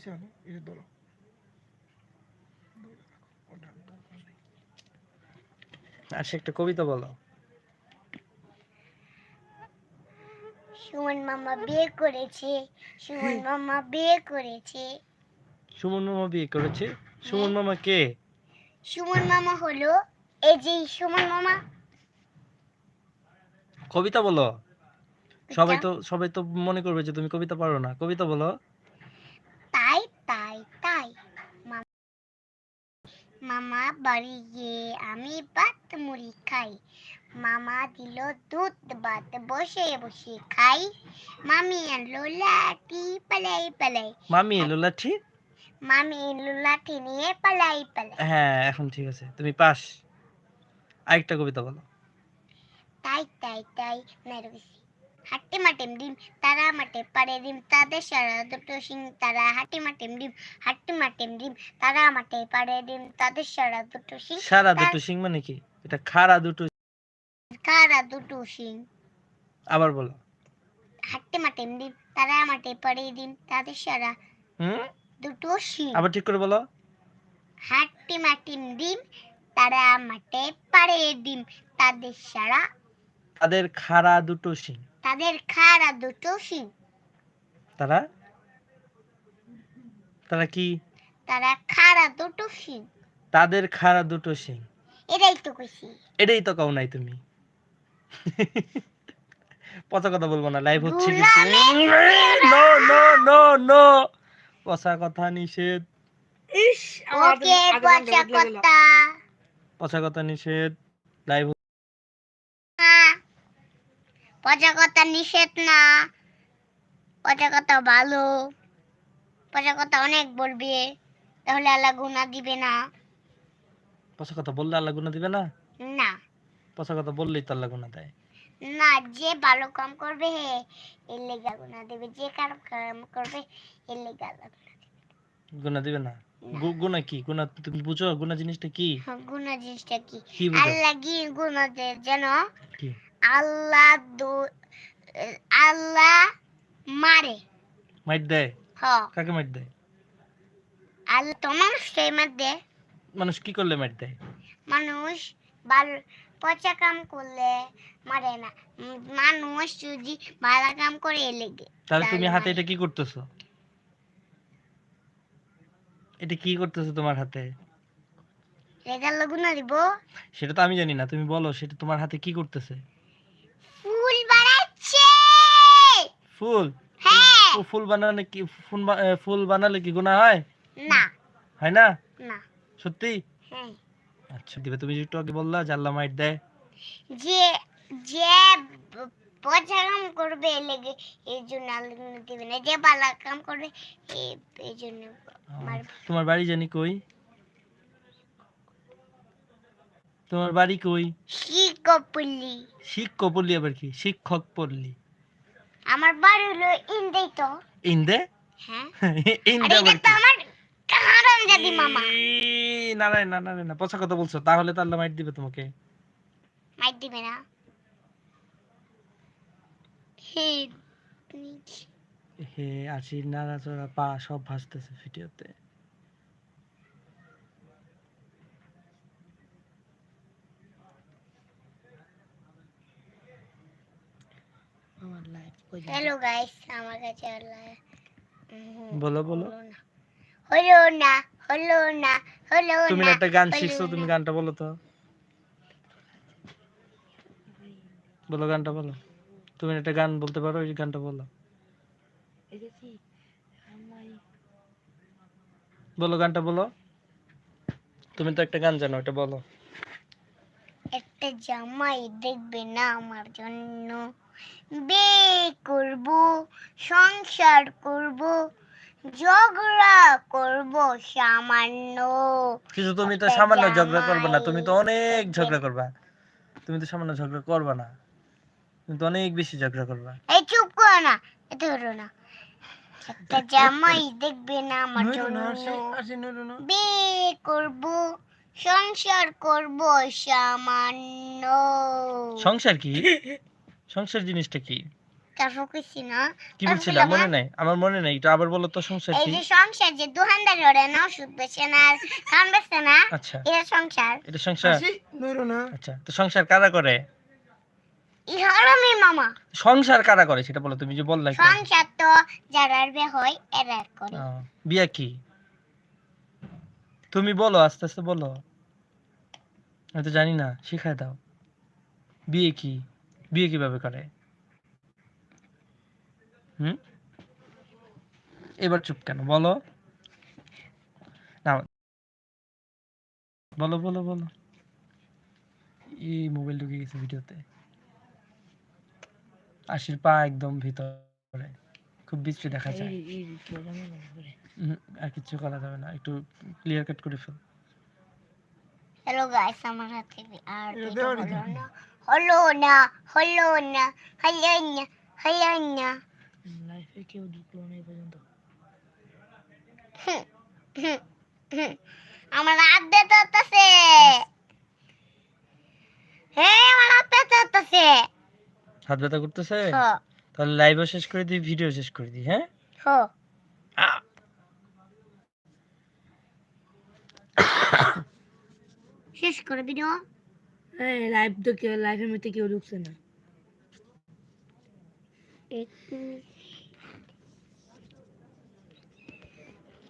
এটা। আর সে একটা কবিতা বলো। সুমন মামা বিয়ে করেছে সুমন মামা বিয়ে করেছে। সুমন মামা বিয়ে করেছে? সুমন মামা কে? সুমন মামা হলো এই যে সুমন মামা। কবিতা বলো। সবাই তো সবাই তো মনে করবে যে তুমি কবিতা পারো না। কবিতা বলো তাই তাই তাই মামা মামা বাড়ি গিয়ে আমি ভাত মুড়ি খাই। মামা দিল দুধ ভাত বসে বসে খাই। মামি আনলো লাঠি পালাই পালাই। মামি এলো লাঠি? মামি এলো লাঠি নিয়ে পালাই পালাই। হ্যাঁ এখন ঠিক আছে। তুমি পাস। আরেকটা কবিতা বলো। তাই তাই তাই মেরবেছি হাট্টি মাটিম ডিম তারা মাটে পাড়ে ডিম তাদের সারা দুটো সিং তারা হাট্টি মাটিম ডিম হাট্টি মাটিম ডিম তারা মাটে পাড়ে ডিম তাদের সারা দুটো সিং সারা দুটো সিং মানে কি? এটা খাড়া দুটো তারা দুটো সিং আবার বলো। হাট্টি মাটিম ডিম তারা মাটে পাড়ে ডিম তাদের সারা হুম? দুটো সিং আবার ঠিক করে বলো। হাট্টি মাটিম ডিম তারা মাটে পাড়ে ডিম তাদের সারা তাদের খাড়া দুটো সিং তাদের খারা দুটো সিং তারা? তারা কি? তারা খারা দুটো সিং তাদের খাড়া দুটো সিং এটাই তো কইছি। এটাই তো কও নাই তুমি। পচা কথা বলব না লাইভ হচ্ছে গুলামে নো নো নো নো পচা কথা নিষেধ। ইস ওকে পচা কথা। পচা কথা নিষেধ। লাইভ পচা কথা নিষেধ না। পচা কথা ভালো। পচা কথা অনেক বলবে। তাহলে আল্লাহ গুণা দিবে না। পচা কথা বললে আল্লাহ গুণা দিবে না? না। পচা কথা বললেই তো আল্লাহ গুণা দেয়। না যে ভালো কাম করবে হে এর লেগা গুণা দেবে। যে খারাপ কাম করবে এর লেগা আল্লাহ গুণা দিবে। গুণা দিবে না? গুণা কি? গুণা তুমি বুঝো? গুণা জিনিসটা কি? হ্যাঁ, গুণা জিনিসটা কি? আল্লাহ কি গুণা দেয় যেন কি? আল্লাহ দু আল্লাহ মারে। দেয়? কাকে দেয়? আল্লাহ তো মার দেয়। মানুষ কি করলে মাইট দেয়? মানুষ ভালো পচা কাম করলে মারে না। মানুষ যদি ভালো কাম করে লেগে তাহলে তুমি হাতে এটা কি করতেছো? এটা কি করতেছো তোমার হাতে? রেজাল্ট গুণা দিব সেটা তো আমি জানি না তুমি বলো সেটা তোমার হাতে কি করতেছে ফুল বানাচ্ছে ফুল? হ্যাঁ। ও ফুল বানালে কি ফুল ফুল বানালে কি গুণা হয়? না। হয় না? না। সত্যি? হ্যাঁ। আচ্ছা দিবে তুমি একটু আগে বললা যে আল্লাহ মাইট দেয়। যে যে ব- পচা কাম করবে লেগে এই জন্য আল্লাহ দিবে না। যে ভালো কাম করবে এই জন্য তোমার বাড়ি জানি কই? তোমার বাড়ি কই? শিকপল্লি শিক্ষক পড়লি আবার কি? শিক্ষক পড়লি আমার বাড়ি হলো ইন্দেই তো। ইন্দে? হ্যাঁ। ইন্দে আর এটা তো আমার কারণ জাদি মামা। না না না না না, পচা কথা বলছো তাহলে তো আল্লাহ মাইট দিবে তোমাকে। মাইর দিবে না। হে হে আশির নাড়াচড়া পা সব ভাসতেছে ভিডিওতে। আমার লাইফ হ্যালো গাইস আমার কাছে বলো বলো। হলো না। হলো না হলো তুমি না না একটা গান শিখছো তুমি গানটা বলো তো। বলো গানটা বলো। তুমি একটা গান বলতে পারো ওই গানটা বলো। বলো গানটা বলো। তুমি তো একটা গান জানো এটা বলো। একটা জামাই দেখবে না আমার জন্য। বে করব সংসার করব ঝগড়া করব সামান্য। কিছু তুমি তো সামান্য ঝগড়া করবে না তুমি তো অনেক ঝগড়া করবা। তুমি তো সামান্য ঝগড়া করবা না। তুমি তো অনেক বেশি ঝগড়া করবা। এই চুপ করো না এত না। একটা জামাই দেখবে না আমার জন্য। বে করব সংসার করব সামান্য। সংসার কি? সংসার জিনিসটা কি? তারপর কইছি না। কি বলছিলাম মনে নাই? আমার মনে নাই। একটু আবার বলো তো সংসার এই যে সংসার যে দোকানদারি না ওষুধ বেচে না খান বেচে না আচ্ছা। এটা সংসার। এটা সংসার? নইরো না। আচ্ছা তো সংসার কারা করে? মামা। সংসার কারা করে? সেটা বলো তুমি যে বললা। সংসার তো যারা বে হয় এরা করে। বিয়া কি? তুমি বলো, আস্তে আস্তে বলো। আমি তো জানি না, শিখায় দাও। বিয়ে কি? বিয়ে কীভাবে করে? হুম? এবার চুপ কেন? বলো। না বলো বলো বলো। এই মোবাইল ঢুকে গেছে ভিডিওতে। আশির পা একদম ভিতরে। খুব বিশ্রী দেখা যায়। আর কিছু করা যাবে না একটু ক্লিয়ার কাট করে ফেল। হ্যালো গাইস আমার হাতে আর হলো না হলো না হলো না হলো না লাইফে কেউ ঢুকলো না পর্যন্ত। আমার হাত ব্যথা হতেছে হ্যাঁ আমার হাত ব্যথা হতেছে হাত ব্যথা করতেছে? হ। তাহলে লাইভও শেষ করে দিই ভিডিও শেষ করে দিই হ্যাঁ? হ্যাঁ শেষ করে ভিডিও এই লাইভ তো কেউ লাইভের মধ্যে কেউ ঢুকছে না। এক মিনিট